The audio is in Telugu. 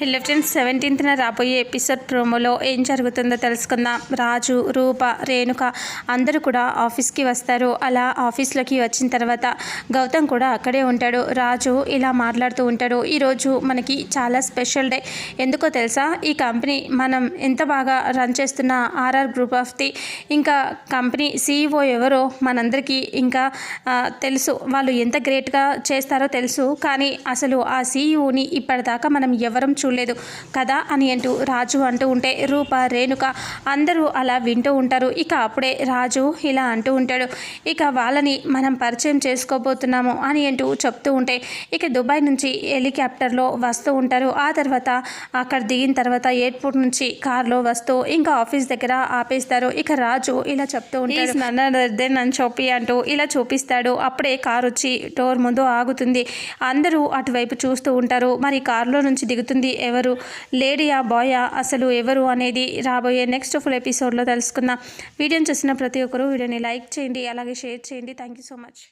హెల్లో ఫ్రెండ్స్ సెవెంటీన్త్న రాబోయే ఎపిసోడ్ ప్రోమోలో ఏం జరుగుతుందో తెలుసుకుందాం. రాజు రూప రేణుక అందరూ కూడా ఆఫీస్కి వస్తారు. అలా ఆఫీస్లోకి వచ్చిన తర్వాత గౌతమ్ కూడా అక్కడే ఉంటాడు. రాజు ఇలా మాట్లాడుతూ ఉంటాడు. ఈరోజు మనకి చాలా స్పెషల్ డే ఎందుకో తెలుసా? ఈ కంపెనీ మనం ఎంత బాగా రన్ చేస్తున్న ఆర్ఆర్ గ్రూప్ ఆఫ్ ది ఇంకా కంపెనీ సీఈఓ ఎవరో మనందరికీ ఇంకా తెలుసు. వాళ్ళు ఎంత గ్రేట్గా చేస్తారో తెలుసు. కానీ అసలు ఆ సీఈఓని ఇప్పటిదాకా మనం ఎవరం చూ చూడలేదు. కదా అని అంటూ రాజు అంటూ ఉంటే రూప రేణుక అందరూ అలా వింటూ ఉంటారు. ఇక అప్పుడే రాజు ఇలా అంటూ ఉంటాడు ఇక వాళ్ళని మనం పరిచయం చేసుకోబోతున్నాము అని అంటూ చెప్తూ ఉంటే ఇక దుబాయ్ నుంచి హెలికాప్టర్లో వస్తూ ఉంటారు. ఆ తర్వాత అక్కడ దిగిన తర్వాత ఎయిర్పోర్ట్ నుంచి కార్లో వస్తూ ఇంకా ఆఫీస్ దగ్గర ఆపేస్తారు. ఇక రాజు ఇలా చెప్తూ ఉంటాడు. నన్ను నన్ను చూపి అంటూ ఇలా చూపిస్తాడు. అప్పుడే కార్ వచ్చి డోర్ ముందు ఆగుతుంది. అందరూ అటువైపు చూస్తూ ఉంటారు. మరి కారులో నుంచి దిగుతుంది ఎవరు లేడీయా బాయా అసలు ఎవరు అనేది రాబోయే నెక్స్ట్ ఫుల్ ఎపిసోడ్లో తెలుసుకుందాం. వీడియోని చూసిన ప్రతి ఒక్కరూ వీడియోని లైక్ చేయండి అలాగే షేర్ చేయండి. Thank you so much